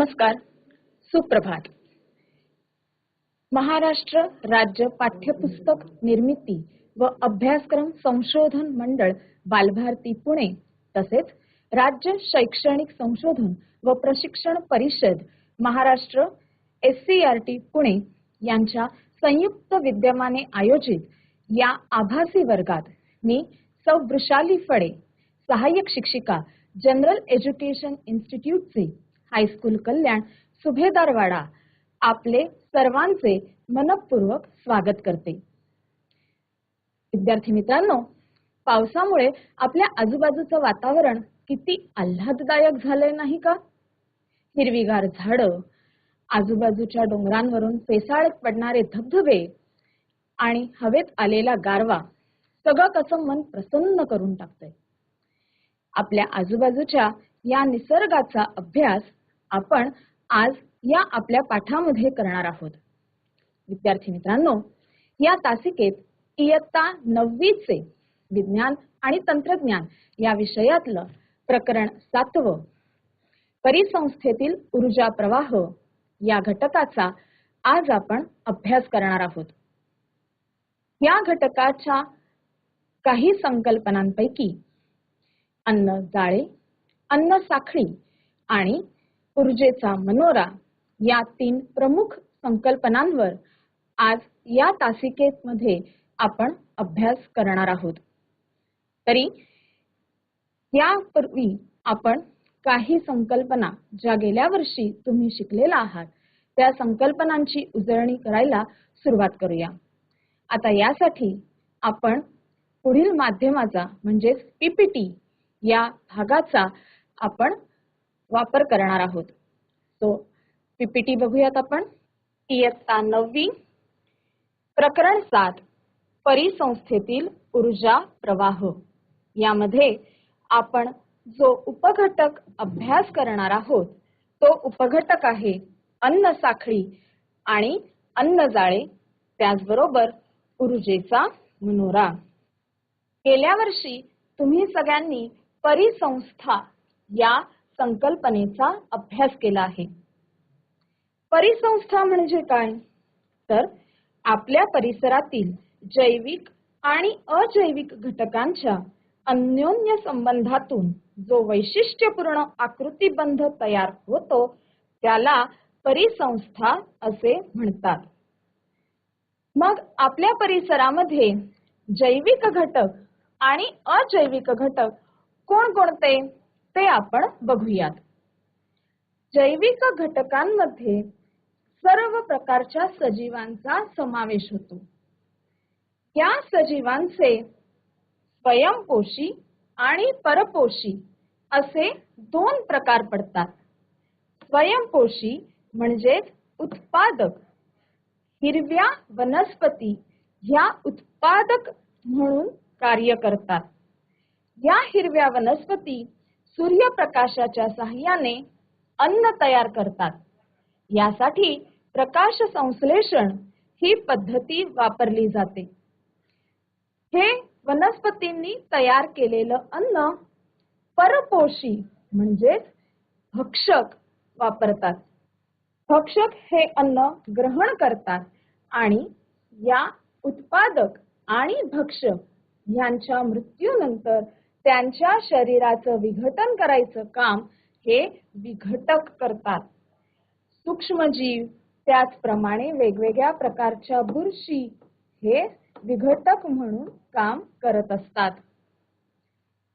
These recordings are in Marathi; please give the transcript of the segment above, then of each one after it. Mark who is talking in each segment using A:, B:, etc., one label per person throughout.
A: नमस्कार सुप्रभात. महाराष्ट्र राज्य पाठ्यपुस्तक निर्मिती व अभ्यासक्रम संशोधन मंडळ बालभारती पुणे तसेच राज्य शैक्षणिक संशोधन व प्रशिक्षण परिषद Maharashtra S C R T Pune यांच्या संयुक्त विद्यमाने आयोजित या आभासी वर्गात मी सौ वृषाली फडे सहाय्यक शिक्षिका जनरल एज्युकेशन इन्स्टिट्यूटचे हायस्कूल कल्याण सुभेदारवाडा आपले सर्वांचे मनपूर्वक स्वागत करते. विद्यार्थी मित्रांनो पावसामुळे आपल्या आजूबाजूचं वातावरण किती आल्हाददायक झालंय नाही का? हिरवीगार झाडं आजूबाजूच्या डोंगरांवरून फेसाळत पडणारे धबधबे आणि हवेत आलेला गारवा सगळं कसं मन प्रसन्न करून टाकतंय. आपल्या आजूबाजूच्या या निसर्गाचा अभ्यास आपण आज या आपल्या पाठामध्ये करणार आहोत. विद्यार्थी मित्रांनो या तासिकेत इयत्ता नववीचे विज्ञान आणि तंत्रज्ञान या विषयातलं प्रकरण सातवं. परिसंस्थेतील ऊर्जा प्रवाह या घटकाचा आज आपण अभ्यास करणार आहोत. या घटकाच्या काही संकल्पनांपैकी अन्न जाळे अन्न साखळी आणि ऊर्जेचा मनोरा या तीन प्रमुख संकल्पनांवर आज या तासिकेमध्ये आपण अभ्यास करणार आहोत. तरी यापूर्वी आपण काही संकल्पना ज्या गेल्या वर्षी तुम्ही शिकलेला आहात त्या संकल्पनांची उजळणी करायला सुरुवात करूया. आता यासाठी आपण पुढील माध्यमाचा म्हणजेच पीपीटी या भागाचा आपण वापर करणार आहोत. सो पीपीटी बघूयात आपण. इयत्ता नववी. प्रकरण सात. परिसंस्थेतील ऊर्जा प्रवाह. यामध्ये आपण जो उपघटक अभ्यास करणार आहोत तो उपघटक आहे अन्न साखळी आणि अन्न जाळे. त्याचबरोबर ऊर्जेचा मनोरा. गेल्या वर्षी तुम्ही सगळ्यांनी परिसंस्था या संकल्पनेचा अभ्यास केला आहे. परिसंस्था म्हणजे काय? तर आपल्या परिसरातील जैविक आणि अजैविक घटकांच्या अन्योन्य संबंधातून जो वैशिष्ट्यपूर्ण आकृतीबंध तयार होतो त्याला परिसंस्था असे म्हणतात. मग आपल्या परिसरामध्ये जैविक घटक आणि अजैविक घटक कोणकोणते ते आपण बघूयात. जैविक घटकांमध्ये सर्व प्रकारच्या सजीवांचा समावेश होतो. या सजीवांचे स्वयंपोषी आणि परपोषी असे दोन प्रकार पडतात. स्वयंपोषी म्हणजेच उत्पादक. हिरव्या वनस्पती ह्या उत्पादक म्हणून कार्य करतात. या हिरव्या वनस्पती सूर्यप्रकाशाच्या साह्याने अन्न तयार करतात. यासाठी प्रकाश संश्लेषण ही पद्धती वापरली जाते. हे वनस्पतींनी तयार केलेलं अन्न परपोषी म्हणजेच भक्षक वापरतात. भक्षक हे अन्न ग्रहण करतात आणि या उत्पादक आणि भक्षक यांच्या मृत्यूनंतर त्यांच्या शरीराचं विघटन करायचं काम हे विघटक करतात. सूक्ष्मजीव त्याचप्रमाणे वेगवेगळ्या प्रकारच्या बुरशी हे विघटक म्हणून काम करत असतात.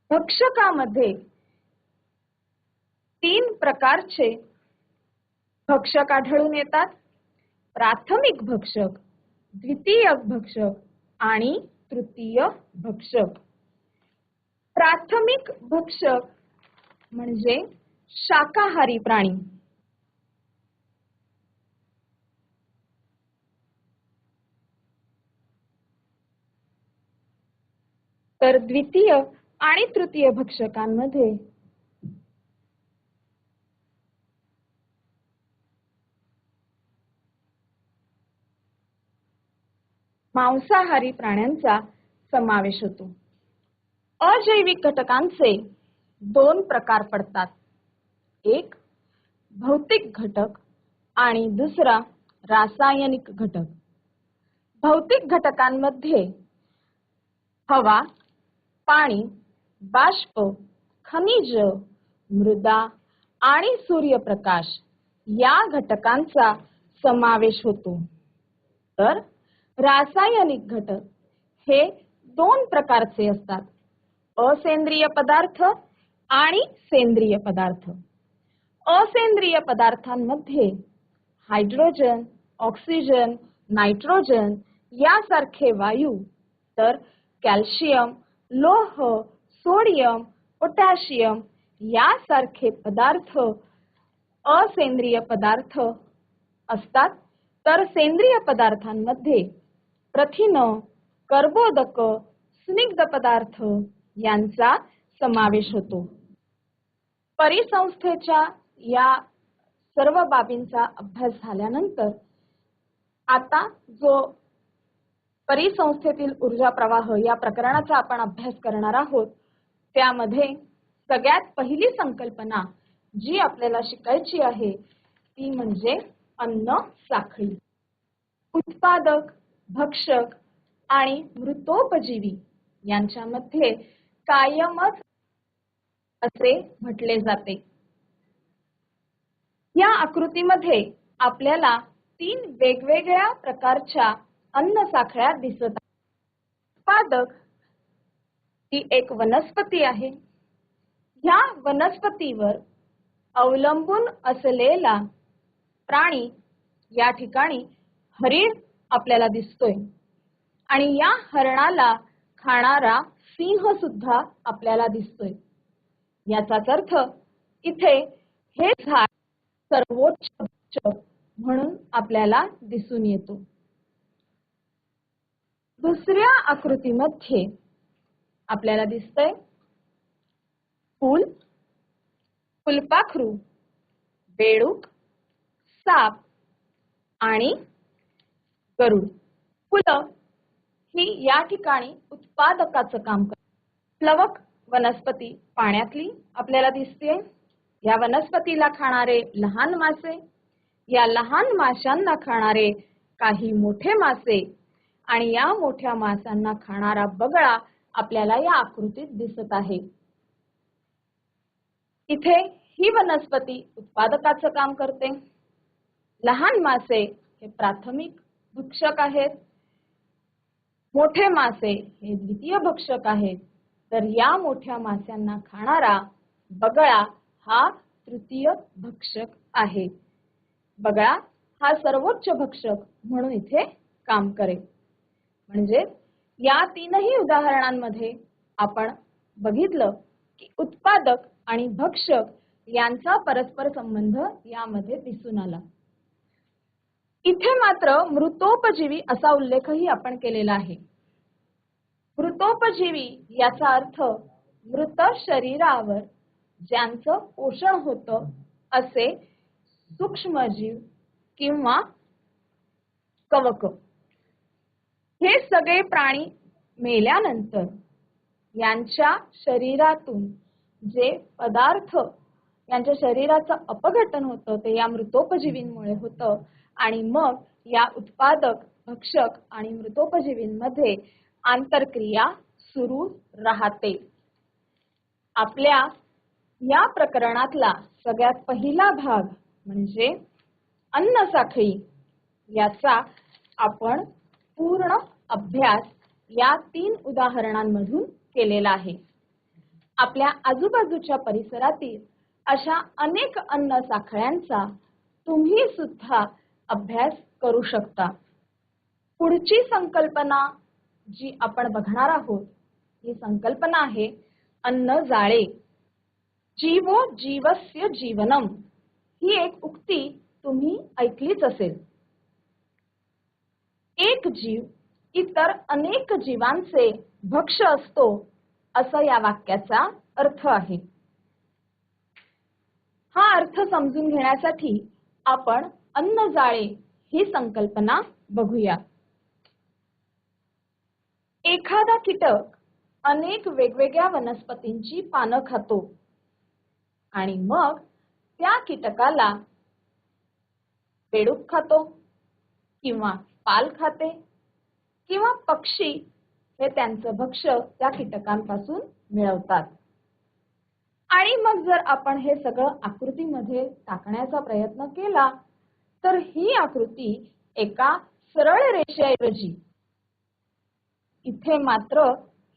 A: भक्षकामध्ये तीन प्रकारचे भक्षक आढळून येतात. प्राथमिक भक्षक द्वितीय भक्षक आणि तृतीय भक्षक. प्राथमिक भक्षक म्हणजे शाकाहारी प्राणी. तर द्वितीय आणि तृतीय भक्षकांमध्ये मांसाहारी प्राण्यांचा समावेश होतो. अजैविक घटकांचे दोन प्रकार पडतात. एक भौतिक घटक आणि दुसरा रासायनिक घटक. भौतिक घटकांमध्ये हवा पाणी बाष्प खनिज मृदा आणि सूर्यप्रकाश या घटकांचा समावेश होतो. तर रासायनिक घटक हे दोन प्रकारचे असतात. असेंद्रिय पदार्थ आणि सेंद्रिय पदार्थ. असेंद्रिय पदार्थांमध्ये हायड्रोजन, ऑक्सिजन, नायट्रोजन यासारखे वायू, तर कॅल्शियम, लोह, सोडियम, पोटॅशियम यासारखे पदार्थ, असेंद्रिय पदार्थ असतात. तर सेंद्रिय पदार्थांमध्ये प्रथिन, कर्बोदक, स्निग्ध पदार्थ यांचा समावेश होतो. परिसंस्थेच्या या सर्व बाबींचा अभ्यास झाल्यानंतर आता जो परिसंस्थेतील ऊर्जा प्रवाह या प्रकरणाचा आपण अभ्यास करणार आहोत त्यामध्ये सगळ्यात पहिली संकल्पना जी आपल्याला शिकायची आहे ती म्हणजे अन्न साखळी. उत्पादक भक्षक आणि मृतोपजीवी यांच्यामध्ये कायमच असे म्हटले जाते. या आकृतीमध्ये आपल्याला तीन वेगवेगळ्या प्रकारच्या अन्न साखळ्या दिसत पादक उत्पादक ही एक वनस्पती आहे. ह्या वनस्पतीवर अवलंबून असलेला प्राणी या ठिकाणी हरिण आपल्याला दिसतोय. आणि या हरणाला खाणारा सिंह सुद्धा आपल्याला दिसतोय. याचाच अर्थ इथे हे झाड सर्वोच्च म्हणून आपल्याला दिसून येतो. दुसऱ्या आकृतीमध्ये आपल्याला दिसतंय फूल फुलपाखरू बेडूक साप आणि गरुड. फुलं ही या ठिकाणी उत्पादकाचं काम करतात प्लवक वनस्पती पाण्यातली आपल्याला दिसते. या वनस्पतीला खाणारे लहान मासे या लहान माशांना खाणारे काही मोठे मासे आणि या मोठ्या माशांना खाणारा बगळा आपल्याला या आकृतीत दिसत आहे. इथे ही वनस्पती उत्पादकाचं काम करते. लहान मासे हे प्राथमिक भक्षक आहेत. मोठे मासे हे द्वितीय भक्षक आहेत. तर या मोठ्या माश्यांना खाणारा बगळा हा तृतीय भक्षक आहे. बगळा हा सर्वोच्च भक्षक म्हणून इथे काम करेल. म्हणजे या तीनही उदाहरणांमध्ये आपण बघितलं की उत्पादक आणि भक्षक यांचा परस्पर संबंध यामध्ये दिसून आला. इथे मात्र मृतोपजीवी असा उल्लेखही आपण केलेला आहे. मृतोपजीवी याचा अर्थ मृत शरीरावर ज्यांचं पोषण होतं असे सूक्ष्मजीव किंवा कवक. हे सगळे प्राणी मेल्यानंतर यांच्या शरीरातून जे पदार्थ यांच्या शरीराचं अपघटन होतं ते या मृतोपजीवींमुळे होतं. आणि मग या उत्पादक भक्षक आणि मृतोपजीवींमध्ये आंतरक्रिया सुरू राहते. आपल्या या प्रकरणातला सगळ्यात पहिला भाग म्हणजे अन्न साखळी. याचा आपण पूर्ण अभ्यास या तीन उदाहरणांमधून केलेला आहे. आपल्या आजूबाजूच्या परिसरातील अशा अनेक अन्न साखळ्यांचा तुम्ही सुद्धा अभ्यास करू शकता. पुढची संकल्पना जी आपण बघणार आहोत ही संकल्पना आहे अन्न जाळे. जीवो जीवस्य जीवनम. ही एक उक्ती तुम्ही ऐकलीच असेल. एक जीव इतर अनेक जीवांचे भक्ष असतो असं या वाक्याचा अर्थ आहे. हा अर्थ समजून घेण्यासाठी आपण अन्न जाळे ही संकल्पना बघूया. एखादा कीटक अनेक वेगवेगळ्या वनस्पतींची पानं खातो आणि मग त्या कीटकाला बेडूक खातो किंवा पाल खाते किंवा पक्षी हे त्यांचं भक्ष्य त्या कीटकांपासून मिळवतात. आणि मग जर आपण हे सगळं आकृतीमध्ये टाकण्याचा प्रयत्न केला तर ही आकृती एका सरळ रेषेऐवजी. इथे मात्र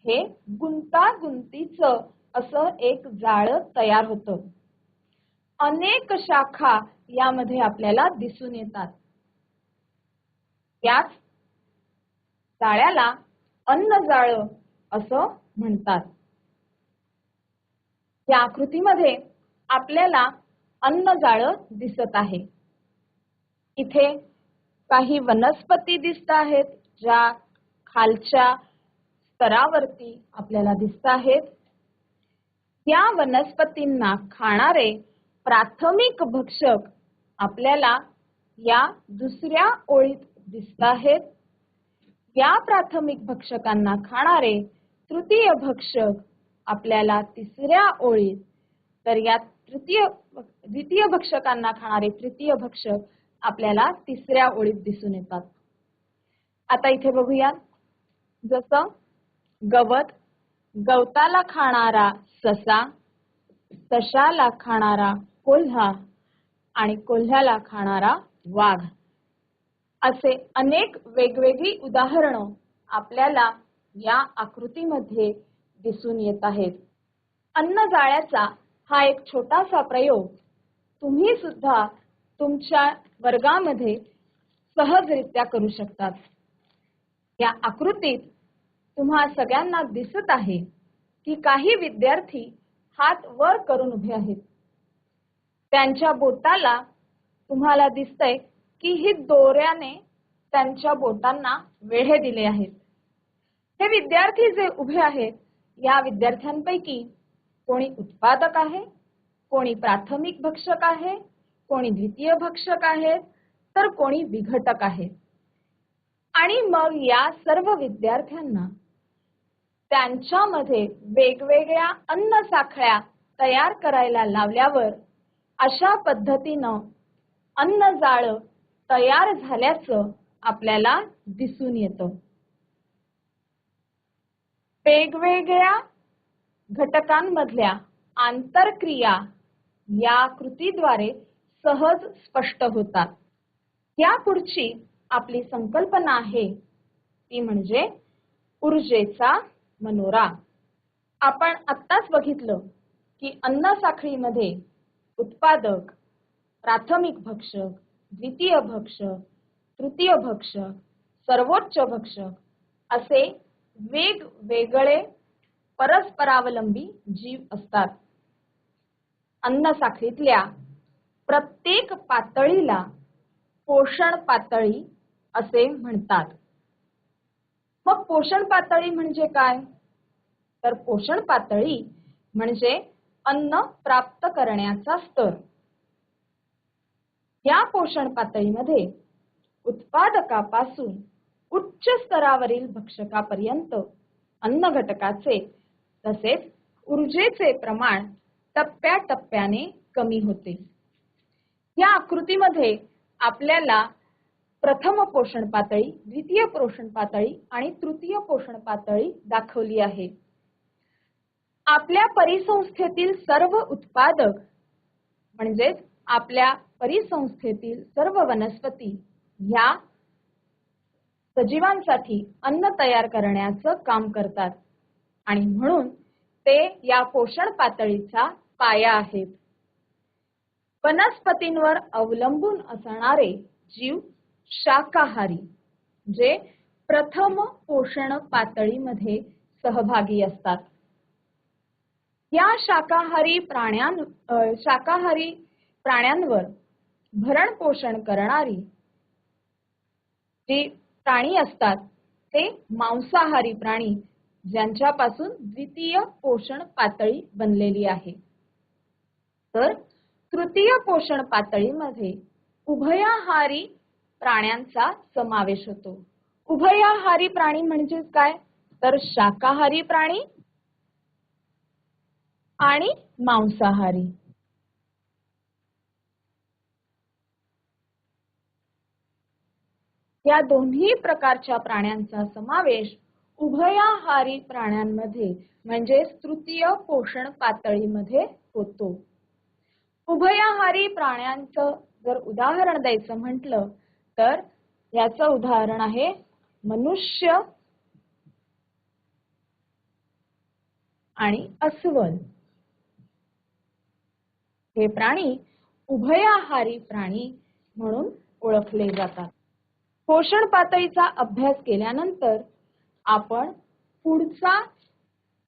A: हे गुंतागुंतीच असं एक जाळ तयार होतं. अनेक शाखा यामध्ये आपल्याला दिसून येतात. त्याच जाळ्याला अन्न जाळ असं म्हणतात. या आकृतीमध्ये आपल्याला अन्न जाळ दिसत आहे. इथे काही वनस्पती दिसत आहेत ज्या खालच्या स्तरावरती आपल्याला दिसत आहेत. या वनस्पतींना खाणारे प्राथमिक भक्षक आपल्याला या दुसऱ्या ओळीत दिसत आहेत. या प्राथमिक भक्षकांना खाणारे तृतीय भक्षक आपल्याला तिसऱ्या ओळीत तर या तृतीय द्वितीय भक्षकांना खाणारे तृतीय भक्षक आपल्याला तिसऱ्या ओळीत दिसून येतात. आता इथे बघूया. जसं गवत गवताला खाणारा ससा सशाला खाणारा कोल्हा आणि कोल्ह्याला खाणारा वाघ. असे अनेक वेगवेगळी उदाहरणं आपल्याला या आकृतीमध्ये दिसून येत आहेत. अन्न जाळ्याचा हा एक छोटासा प्रयोग तुम्ही सुद्धा तुमच्या वर्गामध्ये सहजरित्या करू शकतात. या आकृतीत तुम्हा सगळ्यांना दिसत आहे की काही विद्यार्थी हात वर करून उभे आहेत. त्यांच्या बोटाला तुम्हाला दिसतंय की ही दोऱ्याने त्यांच्या बोटांना वेढे दिले आहेत. हे विद्यार्थी जे उभे आहेत या विद्यार्थ्यांपैकी कोणी उत्पादक आहे कोणी प्राथमिक भक्षक आहे कोणी द्वितीय भक्षक आहेत तर कोणी विघटक आहेत आणि मग या सर्व विद्यार्थ्यांना त्यांच्यामध्ये वेगवेगळ्या अन्न साखळ्या तयार करायला लावल्यावर अशा पद्धतीनं अन्न जाळ तयार झाल्याचं आपल्याला दिसून येतं. वेगवेगळ्या घटकांमधल्या आंतरक्रिया या कृतीद्वारे सहज स्पष्ट होतात. या पुढची आपली संकल्पना आहे ती म्हणजे ऊर्जेचा मनोरा. आपण आत्ताच बघितलं की अन्न साखळीमध्ये उत्पादक प्राथमिक भक्षक द्वितीय भक्षक तृतीय भक्षक सर्वोच्च भक्षक असे वेगवेगळे परस्परावलंबी जीव असतात. अन्न साखळीतल्या प्रत्येक पातळीला पोषण पातळी असे म्हणतात. मग पोषण पातळी म्हणजे काय? तर पोषण पातळी म्हणजे अन्न प्राप्त करण्याचा स्तर. या पोषण पातळीमध्ये उत्पादकापासून उच्च स्तरावरील भक्षकापर्यंत अन्न घटकाचे तसेच ऊर्जेचे प्रमाण टप्प्याटप्प्याने कमी होते. या आकृतीमध्ये आपल्याला प्रथम पोषण पातळी द्वितीय पोषण पातळी आणि तृतीय पोषण पातळी दाखवली आहे. आपल्या परिसंस्थेतील सर्व उत्पादक म्हणजेच आपल्या परिसंस्थेतील सर्व वनस्पती ह्या सजीवांसाठी अन्न तयार करण्याचं काम करतात. आणि म्हणून ते या पोषण पातळीचा पाया आहेत. वनस्पतींवर अवलंबून असणारे जीव शाकाहारी जे प्रथम पोषण पातळीमध्ये सहभागी असतात. या शाकाहारी प्राण्यां शाकाहारी प्राण्यांवर भरण पोषण करणारी जी प्राणी असतात ते मांसाहारी प्राणी ज्यांच्यापासून द्वितीय पोषण पातळी बनलेली आहे. तर तृतीय पोषण पातळीमध्ये उभयाहारी प्राण्यांचा समावेश होतो. उभयाहारी प्राणी म्हणजेच काय? तर शाकाहारी प्राणी आणि मांसाहारी. या दोन्ही प्रकारच्या प्राण्यांचा समावेश उभयाहारी प्राण्यांमध्ये म्हणजेच तृतीय पोषण पातळीमध्ये होतो. उभयाहारी प्राण्यांचं जर उदाहरण द्यायचं म्हटलं तर याचं उदाहरण आहे मनुष्य आणि अस्वल. हे प्राणी उभयाहारी प्राणी म्हणून ओळखले जातात. पोषण पातळीचा अभ्यास केल्यानंतर आपण पुढचा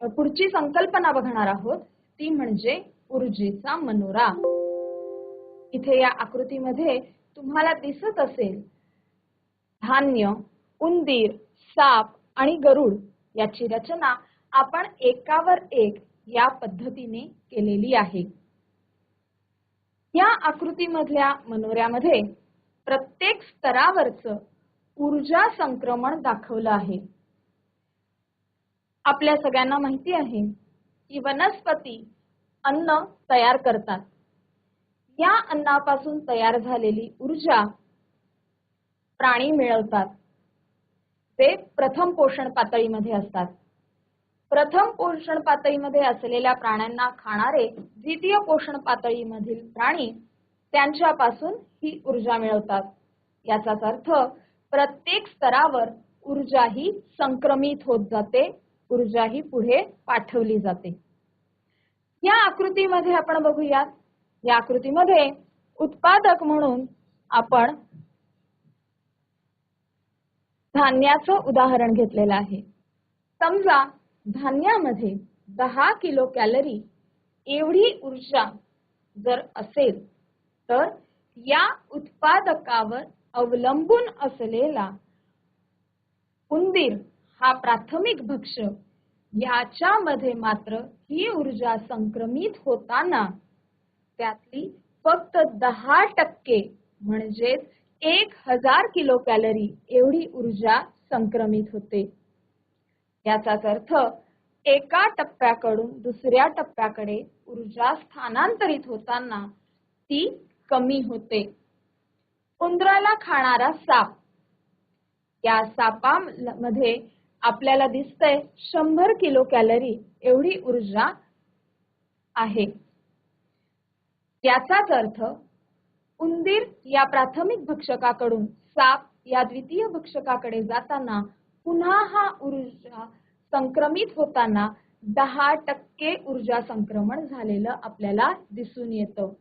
A: पुढची संकल्पना बघणार आहोत ती म्हणजे ऊर्जेचा मनोरा. इथे या आकृतीमध्ये तुम्हाला दिसत असेल धान्य उंदीर साप आणि गरुड याची रचना आपण एकावर एक या पद्धतीने केलेली आहे. या आकृतीमधल्या मनोऱ्यामध्ये प्रत्येक स्तरावरच ऊर्जा संक्रमण दाखवलं आहे. आपल्या सगळ्यांना माहिती आहे की वनस्पती अन्न तयार करतात. या अन्नापासून तयार झालेली ऊर्जा प्राणी मिळवतात. ते प्रथम पोषण पातळीमध्ये असतात. प्रथम पोषण पातळीमध्ये असलेल्या प्राण्यांना खाणारे द्वितीय पोषण पातळीमधील प्राणी त्यांच्यापासून ही ऊर्जा मिळवतात. याचाच अर्थ प्रत्येक स्तरावर ऊर्जा ही संक्रमित होत जाते ऊर्जा ही पुढे पाठवली जाते. या आकृतीमध्ये आपण बघूयात. या आकृतीमध्ये उत्पादक म्हणून आपण धान्याचं उदाहरण घेतलेलं आहे. समजा धान्यामध्ये दहा किलो कॅलरी एवढी ऊर्जा जर असेल तर या उत्पादकावर अवलंबून असलेला उंदीर हा प्राथमिक भक्षक याच्यामध्ये मात्र ही ऊर्जा संक्रमित होताना त्यातली फक्त दहा टक्के म्हणजेच एक हजार किलो कॅलरी एवढी ऊर्जा संक्रमित होते. याचाच अर्थ एका टप्प्याकडून दुसऱ्या टप्प्याकडे ऊर्जा स्थानांतरित होताना ती कमी होते. उंदराला खाणारा साप. या सापामध्ये आपल्याला दिसतंय शंभर किलो कॅलरी एवढी ऊर्जा आहे. याचाच अर्थ उंदीर या प्राथमिक भक्षकाकडून साप या द्वितीय भक्षकाकडे जाताना पुन्हा हा ऊर्जा संक्रमित होताना दहा टक्के ऊर्जा संक्रमण झालेलं आपल्याला दिसून येतं.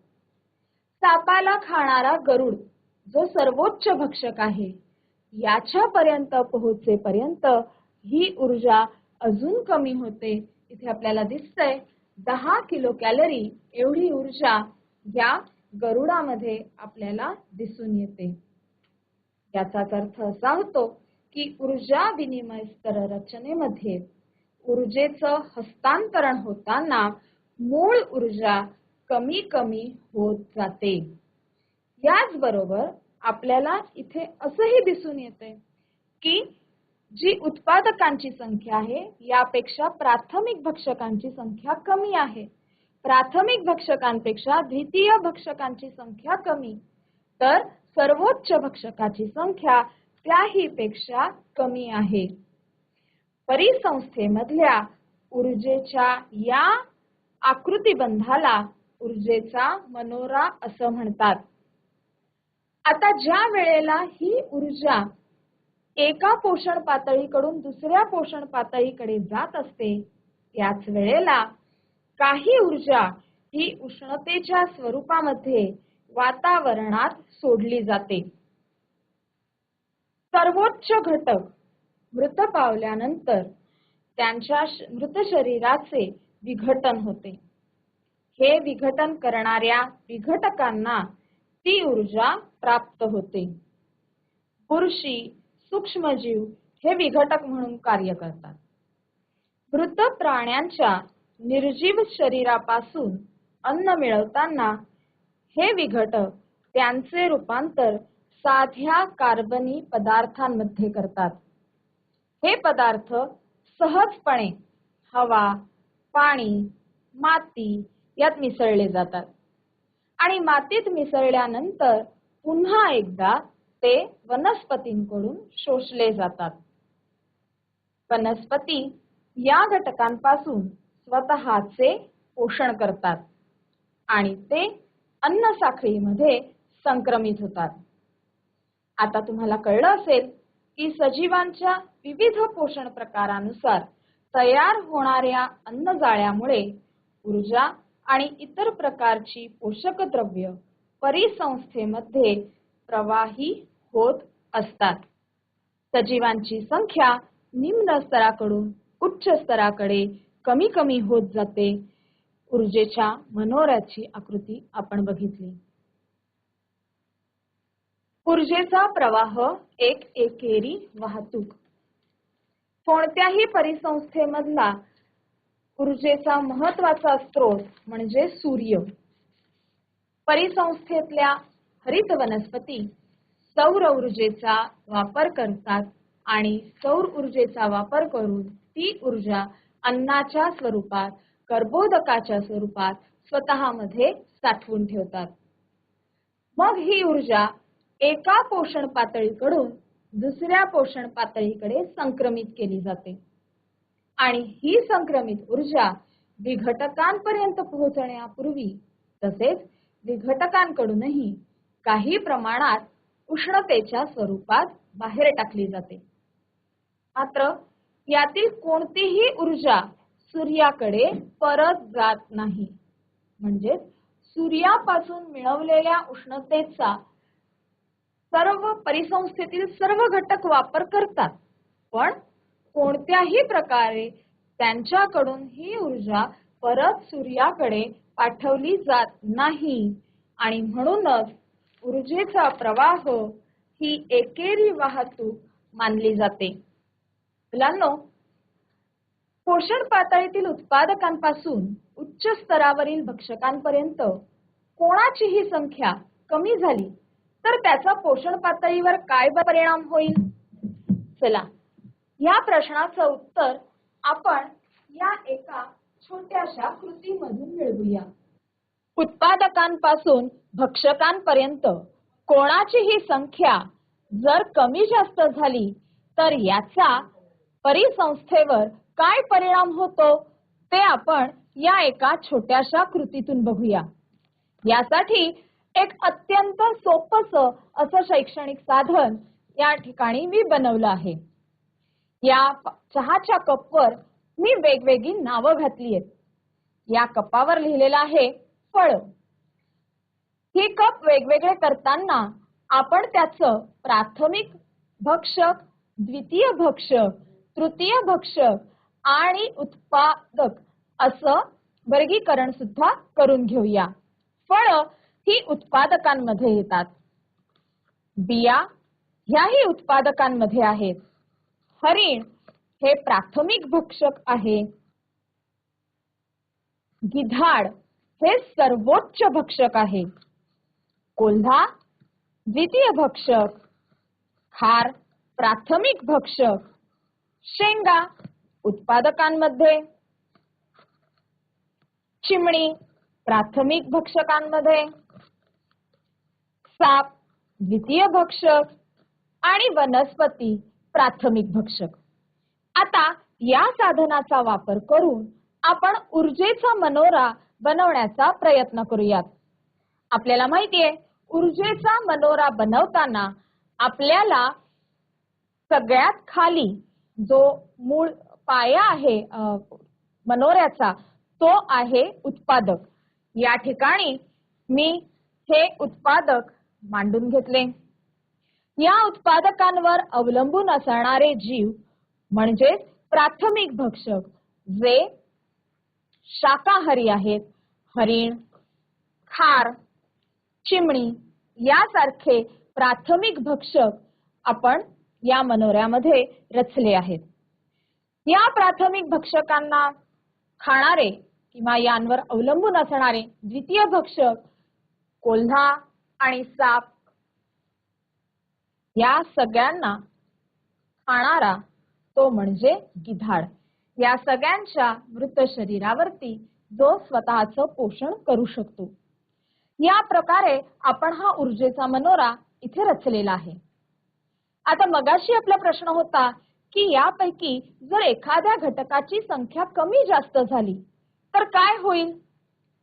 A: सापाला खाणारा गरुड जो सर्वोच्च भक्षक आहे याच्यापर्यंत पोहोचेपर्यंत ही ऊर्जा अजून कमी होते. इथे आपल्याला दिसतंय दहा किलो कॅलरी एवढी ऊर्जा या गरुडामध्ये आपल्याला दिसून येते. याचाच अर्थ असा होतो की ऊर्जा विनिमय स्तर रचनेमध्ये ऊर्जेचं हस्तांतरण होताना मूळ ऊर्जा कमी कमी होत जाते. याचबरोबर आपल्याला इथे असंही दिसून येते की जी उत्पादकांची संख्या आहे यापेक्षा प्राथमिक भक्षकांची संख्या कमी आहे. प्राथमिक भक्षकांपेक्षा द्वितीय भक्षकांची संख्या कमी. तर सर्वोच्च भक्षकाची संख्या त्याही पेक्षा कमी आहे. परिसंस्थेमधल्या ऊर्जेच्या या आकृतीबंधाला ऊर्जेचा मनोरा असं म्हणतात. आता ज्या वेळेला ही ऊर्जा एका पोषण पातळीकडून दुसऱ्या पोषण पातळीकडे जात असते त्याच वेळेला काही ऊर्जा ही उष्णतेच्या स्वरूपामध्ये वातावरणात सोडली जाते. सर्वोच्च घटक मृत पावल्यानंतर त्यांच्या मृत शरीराचे विघटन होते. हे विघटन करणाऱ्या विघटकांना ती ऊर्जा प्राप्त होते. बुरशी सूक्ष्मजीव हे विघटक म्हणून कार्य करतात. मृत प्राण्यांच्या निर्जीव शरीरापासून अन्न मिळवताना हे विघटक त्यांचे रूपांतर साध्या कार्बनी पदार्थांमध्ये करतात. हे पदार्थ सहजपणे हवा पाणी माती यात मिसळले जातात. आणि मातीत मिसळल्यानंतर पुन्हा एकदा ते वनस्पतींकडून शोषले जातात. वनस्पती या घटकांपासून स्वतःचे पोषण करतात आणि ते अन्न साखळीमध्ये संक्रमित होतात. आता तुम्हाला कळलं असेल की सजीवांच्या विविध पोषण प्रकारानुसार तयार होणाऱ्या अन्नजाळ्यामुळे ऊर्जा आणि इतर प्रकारची पोषक द्रव्य परिसंस्थेमध्ये प्रवाही होत असतात. सजीवांची संख्या निम्न स्तराकडून उच्च स्तराकडे कमी कमी होत जाते. ऊर्जेच्या मनोऱ्याची आकृती आपण बघितली. ऊर्जेचा प्रवाह एक एकेरी वाहतूक. कोणत्याही परिसंस्थेमधला ऊर्जेचा महत्त्वाचा स्रोत म्हणजे सूर्य. परिसंस्थेतल्या हरित वनस्पती सौर ऊर्जेचा वापर करतात आणि सौर ऊर्जेचा वापर करून ती ऊर्जा अन्नाच्या स्वरूपात कर्बोदकाच्या स्वरूपात स्वतःमध्ये साठवून ठेवतात. मग ही ऊर्जा एका पोषण पातळीकडून दुसऱ्या पोषण पातळीकडे संक्रमित केली जाते. आणि ही संक्रमित ऊर्जा विघटकांपर्यंत पोहोचण्यापूर्वी तसेच विघटकांकडूनही काही प्रमाणात उष्णतेच्या स्वरूपात बाहेर टाकली जाते. मात्र यातील कोणतीही ऊर्जा सूर्याकडे परत जात नाही. म्हणजेच सूर्यापासून मिळवलेल्या उष्णतेचा सर्व परिसंस्थेतील सर्व घटक वापर करतात. पण कोणत्याही प्रकारे त्यांच्याकडून ही ऊर्जा परत सूर्याकडे पाठवली जात नाही. आणि म्हणूनच ऊर्जेचा प्रवाह ही एकेरी वाहतूक मानली जाते. मुलांनो पोषण पातळीतील उत्पादकांपासून उच्च स्तरावरील भक्षकांपर्यंत कोणाचीही संख्या कमी झाली तर त्याचा पोषण पातळीवर काय परिणाम होईल? चला या प्रश्नाचं उत्तर आपण या एका छोट्याशा कृतीमधून मिळवूया. उत्पादकांपासून भक्षकांपर्यंत कोणाचीही संख्या जर कमी जास्त झाली तर याचा परिसंस्थेवर काय परिणाम होतो ते आपण या एका छोट्याशा कृतीतून बघूया. यासाठी एक अत्यंत सोपस असं शैक्षणिक साधन या ठिकाणी मी बनवलं आहे. या चहाच्या कपवर मी वेगवेगळी नावं घातली आहेत. या कपावर लिहिलेलं आहे फळ. ही कप वेगवेगळे करताना आपण त्याचं प्राथमिक भक्षक द्वितीय भक्षक तृतीय भक्षक आणि उत्पादक असं वर्गीकरण सुद्धा करून घेऊया. फळ ही उत्पादकांमध्ये येतात. बिया ह्याही उत्पादकांमध्ये आहेत. हरिण हे प्राथमिक भक्षक आहे. गिधाड हे सर्वोच्च भक्षक आहे. कोल्हा द्वितीय भक्षक. खार प्राथमिक भक्षक. शेंगा उत्पादकांमध्ये. चिमणी प्राथमिक भक्षकांमध्ये. साप द्वितीय भक्षक. आणि वनस्पती प्राथमिक भक्षक. आता या साधनाचा वापर करून आपण ऊर्जेचा मनोरा बनवण्याचा प्रयत्न करूयात. आपल्याला माहितीये ऊर्जेचा मनोरा बनवताना आपल्याला सगळ्यात खाली जो मूळ पाया आहे मनोऱ्याचा तो आहे उत्पादक. या ठिकाणी मी हे उत्पादक मांडून घेतले. या उत्पादकांवर अवलंबून असणारे जीव म्हणजेच प्राथमिक भक्षक जे शाकाहारी आहेत. हरिण खार चिमणी यासारखे प्राथमिक भक्षक आपण या मनोऱ्यामध्ये रचले आहेत. या प्राथमिक भक्षकांना खाणारे किंवा यांवर अवलंबून असणारे द्वितीय भक्षक कोल्हा आणि साप या सगळ्यांना खाणारा तो म्हणजे गिधाड. या सगळ्यांच्या मृत शरीरावरती जो स्वतःच पोषण करू शकतो. या प्रकारे आपण हा ऊर्जेचा मनोरा इथे रचलेला आहे. आता मगाशी आपला प्रश्न होता की यापैकी जर एखाद्या घटकाची संख्या कमी जास्त झाली तर काय होईल?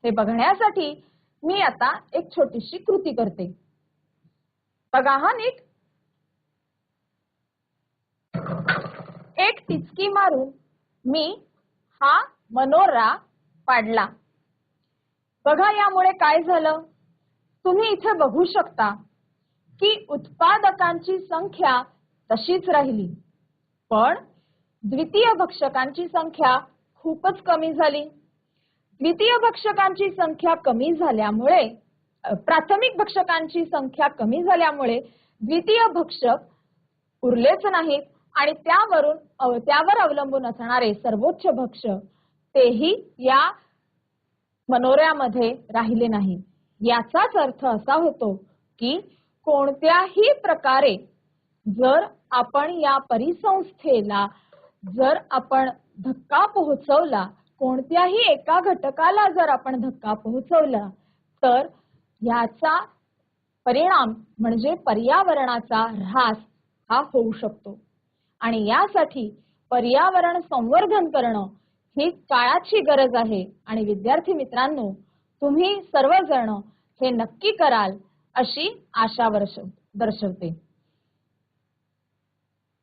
A: हे बघण्यासाठी मी आता एक छोटीशी कृती करते. बघा हा नीट. एक टिचकी मारून मी हा मनोरा पाडला. बघा यामुळे काय झालं? तुम्ही इथे बघू शकता की उत्पादकांची संख्या तशीच राहिली. पण द्वितीय भक्षकांची संख्या खूपच कमी झाली. द्वितीय भक्षकांची संख्या कमी झाल्यामुळे प्राथमिक भक्षकांची संख्या कमी झाल्यामुळे द्वितीय भक्षक उरलेच नाहीत. आणि त्यावरून त्यावर अवलंबून असणारे सर्वोच्च भक्ष तेही या मनोऱ्यामध्ये राहिले नाही. याचाच अर्थ असा होतो की कोणत्याही प्रकारे जर आपण या परिसंस्थेला जर आपण धक्का पोहोचवला कोणत्याही एका घटकाला जर आपण धक्का पोहोचवला तर याचा परिणाम म्हणजे पर्यावरणाचा ऱ्हास हा होऊ शकतो. आणि यासाठी पर्यावरण संवर्धन करणं ही काळाची गरज आहे. आणि विद्यार्थी मित्रांनो तुम्ही सर्वजण हे नक्की कराल अशी आशा दर्शवते.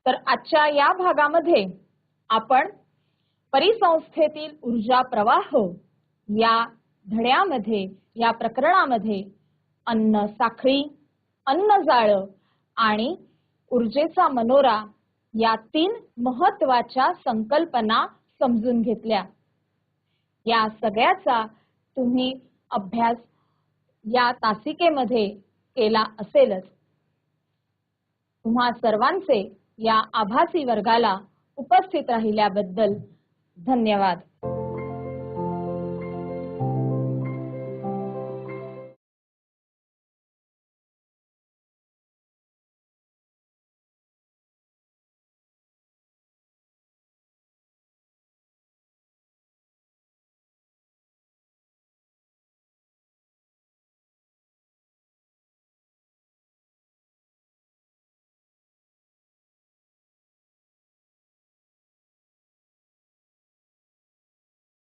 A: तर आजच्या या भागामध्ये आपण परिसंस्थेतील ऊर्जा प्रवाह या धड्यामध्ये या प्रकरणामध्ये अन्न साखळी अन्न जाळ आणि ऊर्जेचा मनोरा या तीन महत्त्वाच्या संकल्पना समजून घेतल्या. या सगळ्याचा तुम्ही अभ्यास या तासिकेमध्ये केला असेलच. तुम्हा सर्वांचे या आभासी वर्गाला उपस्थित राहिल्याबद्दल धन्यवाद.